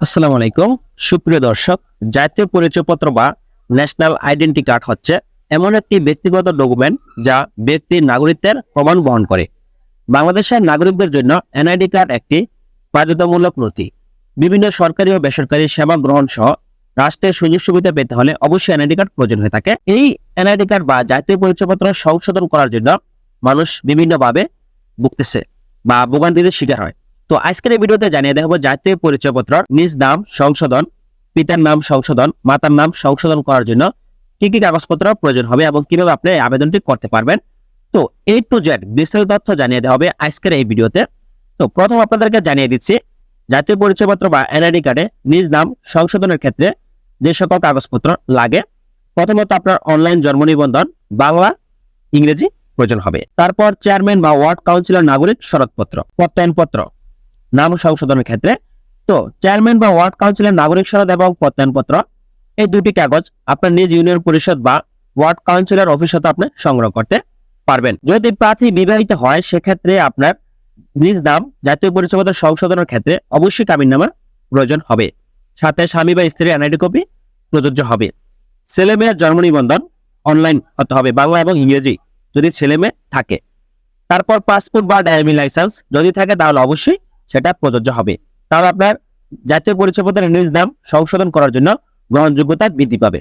আসসালামু আলাইকুম। সুপ্রিয় দর্শক, জাতীয় পরিচয়পত্র বা ন্যাশনাল আইডেন্টি কার্ড হচ্ছে এমন একটি ব্যক্তিগত ডকুমেন্ট যা ব্যক্তির নাগরিকত্বের প্রমাণ বহন করে। বাংলাদেশের নাগরিকদের জন্য এনআইডি কার্ড একটি বাধ্যতামূলক নথি। বিভিন্ন সরকারি ও বেসরকারি সেবা গ্রহণ সহ রাষ্ট্রের সুযোগ সুবিধা পেতে হলে অবশ্যই এনআইডি কার্ড প্রয়োজন হয়ে থাকে। এই এনআইডি কার্ড বা জাতীয় পরিচয়পত্র সংশোধন করার জন্য মানুষ বিভিন্নভাবে ভুগতেছে বা ভোগান্তিদের শিকার হয়। তো আজকের এই ভিডিওতে জানিয়ে দেবো জাতীয় পরিচয়পত্র নিজ নাম, সংশোধন, পিতার নাম, সংশোধন, মাতার নাম সংশোধন করার জন্য কি কি কাগজপত্র প্রয়োজন হবে এবং কীভাবে আপনি আবেদনটি করতে পারবেন। তো এ টু জেড বিস্তারিত তথ্য জানিয়ে দেওয়া হবে আজকের এই ভিডিওতে। তো প্রথম আপনাদেরকে জানিয়ে দিচ্ছি, জাতীয় পরিচয়পত্র বা এনআইডি কার্ডে নিজ নাম, সংশোধনের ক্ষেত্রে যে সকল কাগজপত্র লাগে, প্রথমত আপনার অনলাইন জন্ম নিবন্ধন, বাংলা, ইংরেজি প্রয়োজন হবে। তারপর চেয়ারম্যান বা ওয়ার্ড কাউন্সিলর নাগরিক সনদপত্র প্রত্যয়নপত্র। নাম সংশোধনের ক্ষেত্রে। তো চেয়ারম্যান বা ওয়ার্ড কাউন্সিলের নাগরিক সনদ এবং প্রত্যয়নপত্র, এই দুটি কাগজ আপনার নিজ ইউনিয়ন পরিষদ বা ওয়ার্ড কাউন্সিলর অফিস হতে আপনি সংগ্রহ করতে পারবেন। যদি প্রার্থী বিবাহিত হয়, সেক্ষেত্রে আপনার নিজ নাম জাতীয় পরিচয়পত্র সংশোধনের ক্ষেত্রে অবশ্যই কাবিননামার প্রয়োজন হবে। সাথে স্বামী বা স্ত্রীর এনআইডি কপি প্রযোজ্য হবে। ছেলে মেয়ের জন্ম নিবন্ধন অনলাইন হতে হবে, বাংলা এবং ইংরেজি যদি ছেলে মেয়ে থাকে। তারপর পাসপোর্ট বা ড্রাইভিং লাইসেন্স যদি থাকে, তাহলে অবশ্যই সেটা প্রযোজ্য হবে। তাহলে আপনার জাতীয় পরিচয়পত্রের নিজ নাম সংশোধন করার জন্য গ্রহণযোগ্যতা বৃদ্ধি পাবে।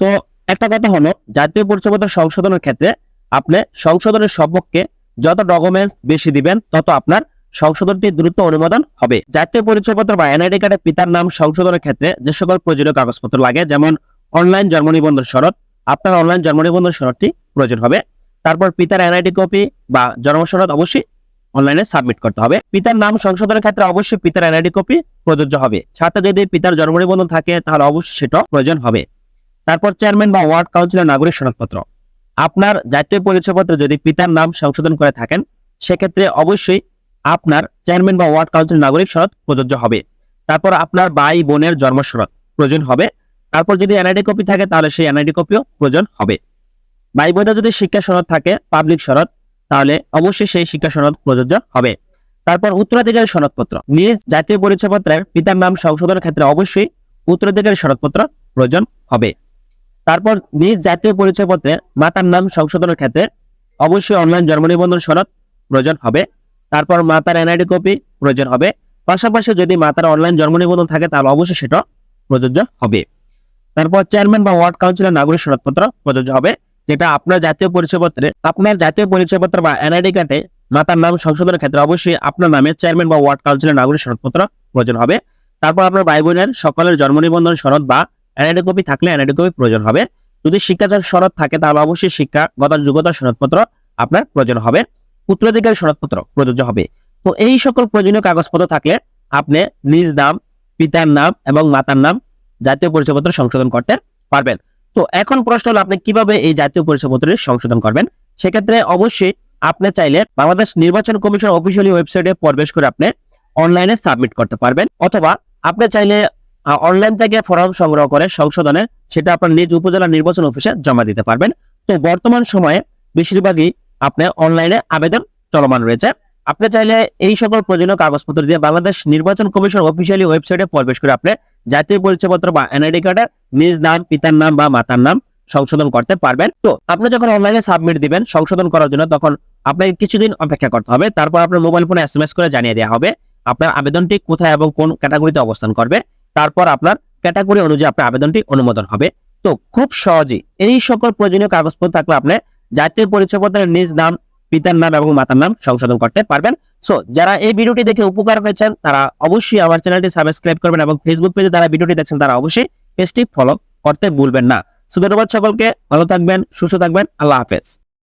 তো একটা কথা হলো, জাতীয় পরিচয়পত্র সংশোধনের ক্ষেত্রে আপনি সংশোধনের সপক্ষে যত ডকুমেন্টস বেশি দিবেন, তত আপনার সংশোধনটি দ্রুত অনুমোদন হবে। জাতীয় পরিচয়পত্র বা এনআইডি কার্ডের পিতার নাম সংশোধনের ক্ষেত্রে যে সকল প্রয়োজনীয় কাগজপত্র লাগে, যেমন অনলাইন জন্ম নিবন্ধন সনদ আপনার অনলাইন জন্ম নিবন্ধন সনদটি প্রয়োজন হবে। তারপর পিতার এনআইডি কপি বা জন্ম সনদ অবশ্যই অনলাইনে সাবমিট করতে হবে। পিতার নাম সংশোধনের ক্ষেত্রে অবশ্যই পিতার এনআইডি কপি প্রযোজ্য হবে। সাথে যদি পিতার জন্ম নিবন্ধন থাকে, তাহলে অবশ্যই সেটা প্রয়োজন হবে। তারপর চেয়ারম্যান বা ওয়ার্ড কাউন্সিলর নাগরিক সনদপত্র। আপনার জাতীয় পরিচয়পত্র যদি পিতার নাম সংশোধন করে থাকেন, সেক্ষেত্রে অবশ্যই আপনার চেয়ারম্যান বা ওয়ার্ড কাউন্সিলর নাগরিক সনদ প্রযোজ্য হবে। তারপর আপনার ভাই বোনের জন্ম সনদ প্রয়োজন হবে। তারপর যদি এনআইডি কপি থাকে, তাহলে সেই এনআইডি কপিও প্রয়োজন হবে। ভাই বোনের যদি শিক্ষা সনদ থাকে পাবলিক সনদ তাহলে অবশ্যই সেই শিক্ষা সনদ প্রযোজ্য হবে। তারপর উত্তরাধিকারী সনদপত্র। নিজ জাতীয় পরিচয়পত্রের পিতার নাম সংশোধনের ক্ষেত্রে অবশ্যই উত্তরাধিকারী সনদপত্র প্রয়োজন হবে। তারপর নিজ জাতীয় পরিচয়পত্রে মাতার নাম সংশোধনের ক্ষেত্রে অবশ্যই অনলাইন জন্ম নিবন্ধন সনদ প্রয়োজন হবে। তারপর মাতার এনআইডি কপি প্রয়োজন হবে। পাশাপাশি যদি মাতার অনলাইন জন্ম নিবন্ধন থাকে, তাহলে অবশ্যই সেটা প্রযোজ্য হবে। তারপর চেয়ারম্যান বা ওয়ার্ড কাউন্সিলর নাগরিক সনদপত্র প্রযোজ্য হবে। যেটা আপনার জাতীয় পরিচয়পত্রে, আপনার জাতীয় পরিচয়পত্র বা এনআইডি কার্ডে মাতার নাম সংশোধনের ক্ষেত্রে অবশ্যই আপনার নামে চেয়ারম্যান বা ওয়ার্ড কাউন্সিলের নাগরিক সনদপত্র প্রয়োজন হবে। তারপর আপনার ভাই বোনের সকলের জন্ম নিবন্ধন সনদ বা এনআইডি কপি থাকলে এনআইডি কপি প্রয়োজন হবে। যদি শিক্ষাচার সনদ থাকে তাহলে অবশ্যই শিক্ষাগত যোগ্যতার সনদপত্র আপনার প্রয়োজন হবে। উত্তরাধিকারী সনদপত্র প্রযোজ্য হবে। তো এই সকল প্রয়োজনীয় কাগজপত্র থাকলে আপনি নিজ নাম, পিতার নাম এবং মাতার নাম জাতীয় পরিচয়পত্র সংশোধন করতে পারবেন। তো এখন প্রশ্ন হলো, আপনি কীভাবে এই জাতীয় পরিচয়পত্রের সংশোধন করবেন? সেক্ষেত্রে অবশ্যই আপনি চাইলে বাংলাদেশ নির্বাচন কমিশন অফিসিয়ালি ওয়েবসাইটে প্রবেশ করে আপনি অনলাইনে সাবমিট করতে পারবেন। অথবা আপনি চাইলে অনলাইন থেকে ফর্ম সংগ্রহ করে সংশোধনের সেটা আপনার নিজ উপজেলা নির্বাচন অফিসে জমা দিতে পারবেন। তো বর্তমান সময়ে বেশিরভাগই আপনি অনলাইনে আবেদন চলমান রয়েছে। আপনি চাইলে এই সকল প্রয়োজনীয় কাগজপত্র দিয়ে বাংলাদেশ নির্বাচন কমিশন অফিসিয়ালি ওয়েবসাইটে প্রবেশ করে আপনি জাতীয় পরিচয়পত্র বা এনআইডি কার্ডের নিজ নাম, পিতার নাম বা মাতার নাম সংশোধন করতে পারবেন। তো আপনি যখন অনলাইনে সাবমিট দিবেন সংশোধন করার জন্য তখন আপনাকে কিছুদিন অপেক্ষা করতে হবে। তারপর আপনার মোবাইল ফোনে এসএমএস করে জানিয়ে দেওয়া হবে আপনার আবেদনটি কোথায় এবং কোন ক্যাটাগরিতে অবস্থান করবে। তারপর আপনার ক্যাটাগরি অনুযায়ী আপনার আবেদনটি অনুমোদন হবে। তো খুব সহজেই এই সকল প্রয়োজনীয় কাগজপত্র থাকলে আপনি জাতীয় পরিচয়পত্রের নিজ নাম, পিতার নাম এবং মাতার নাম সংশোধন করতে পারবেন। সো যারা এই ভিডিওটি দেখে উপকার হয়েছেন তারা অবশ্যই আমার চ্যানেলটি সাবস্ক্রাইব করবেন এবং ফেসবুক পেজে যারা ভিডিওটি দেখছেন, তারা অবশ্যই পেজটি ফলো করতে ভুলবেন না। সো ধন্যবাদ সকলকে ভালো থাকবেন, সুস্থ থাকবেন, আল্লাহ হাফেজ।